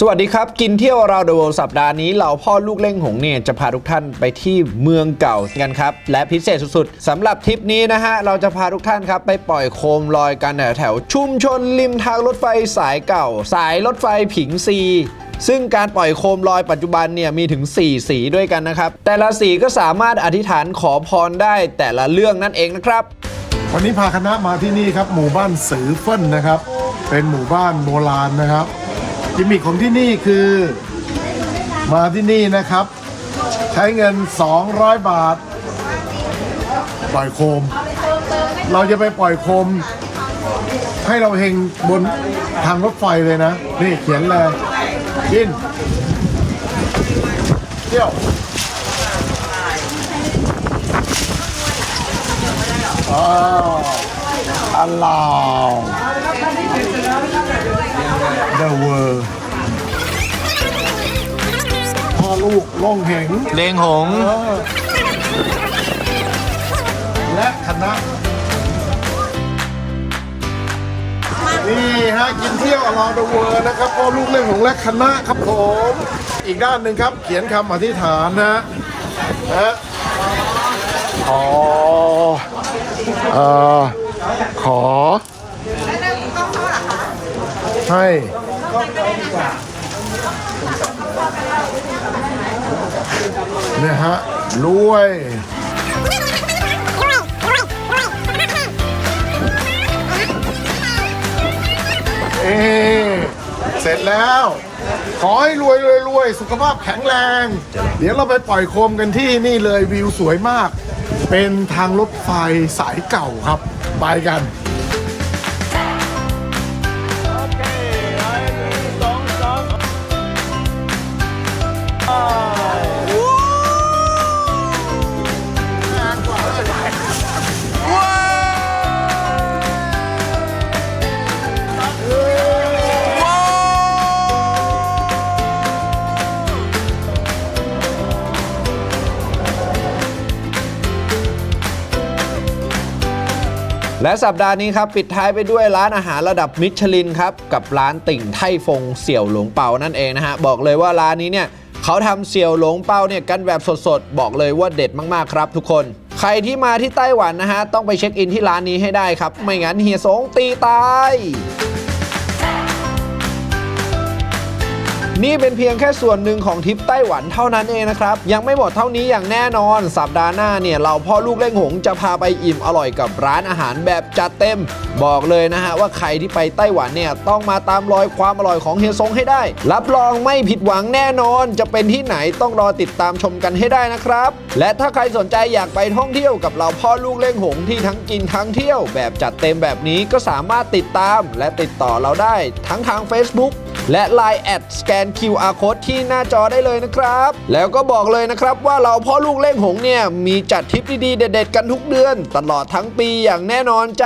สวัสดีครับ กินเที่ยวเราเดอะเวิลด์สัปดาห์นี้เราพ่อลูกเล่งหงเนี่ยจะพาทุกท่านไปที่เมืองเก่ากันครับ และพิเศษสุดๆสำหรับทริปนี้นะฮะ เราจะพาทุกท่านครับ ไปปล่อยโคมลอยกันแถวๆชุมชนริมทางรถไฟสายเก่า สายรถไฟผิงซีซึ่งการปล่อยโคมลอยปัจจุบันเนี่ยมีถึง 4 สีด้วยกันนะครับ แต่ละสีก็สามารถอธิษฐานขอพรได้แต่ละเรื่องนั่นเองนะครับ วันนี้พาคณะมาที่นี่ครับหมู่บ้านสือเฟิ่นนะครับ เป็นหมู่บ้านโบราณนะครับ กิมมิคของที่นี่คือ มาที่นี่นะครับ ใช้เงิน 200 บาท ปล่อยโคม เราจะไปปล่อยโคม ให้เราเฮงบนทางรถไฟเลยนะ นี่เขียนเลยกินเที่ยวอ้าวอลลาว The World ลูกล่องเหงเลงหง เออและคณะนี่ฮะกินเที่ยวอลาเดเวอร์นะครับพ่อลูกเล่นของและคณะครับผม อีกด้านหนึ่งครับ เขียนคำอธิษฐานนะนะขอเอ่อขอ ให้เนี่ยฮะรวยเอ๊เสร็จแล้ว ขอให้รวยรวยรวยสุขภาพแข็งแรง เดี๋ยวเราไปปล่อยโคมกันที่นี่เลยวิวสวยมาก เป็นทางรถไฟสายเก่าครับ ไปกัน และสัปดาห์นี้ครับ ปิดท้ายไปด้วยร้านอาหารระดับมิชลินครับ กับร้านติ่งไทฟงเสี่ยวหลงเปานั่นเองนะฮะ บอกเลยว่าร้านนี้เนี่ยเขาทำเสี่ยวหลงเปาเนี่ยกันแบบสดๆ บอกเลยว่าเด็ดมากๆครับทุกคน ใครที่มาที่ไต้หวันนะฮะ ต้องไปเช็คอินที่ร้านนี้ให้ได้ครับ ไม่งั้นเฮียสงตีตาย นี่เป็นเพียงแค่ส่วนหนึ่งของทริปไต้หวันเท่านั้นเองนะครับ ยังไม่หมดเท่านี้อย่างแน่นอน สัปดาห์หน้าเนี่ยเราพ่อลูกเล่งหงจะพาไปอิ่มอร่อยกับร้านอาหารแบบจัดเต็ม บอกเลยนะฮะว่าใครที่ไปไต้หวันเนี่ยต้องมาตามรอยความอร่อยของเฮียซงให้ได้ รับรองไม่ผิดหวังแน่นอน จะเป็นที่ไหนต้องรอติดตามชมกันให้ได้นะครับ และถ้าใครสนใจอยากไปท่องเที่ยวกับเราพ่อลูกเล่งหงที่ทั้งกินทั้งเที่ยว แบบจัดเต็มแบบนี้ก็สามารถติดตาม และติดต่อเราได้ทั้งทาง Facebook และ Line แอดสแกน QR Code ที่หน้าจอได้เลยนะครับ แล้วก็บอกเลยนะครับว่าเราพ่อลูกเล่งหงเนี่ย มีจัดทริปดีๆ เด็ดๆ กันทุกเดือน ตลอดทั้งปีอย่างแน่นอนจ้า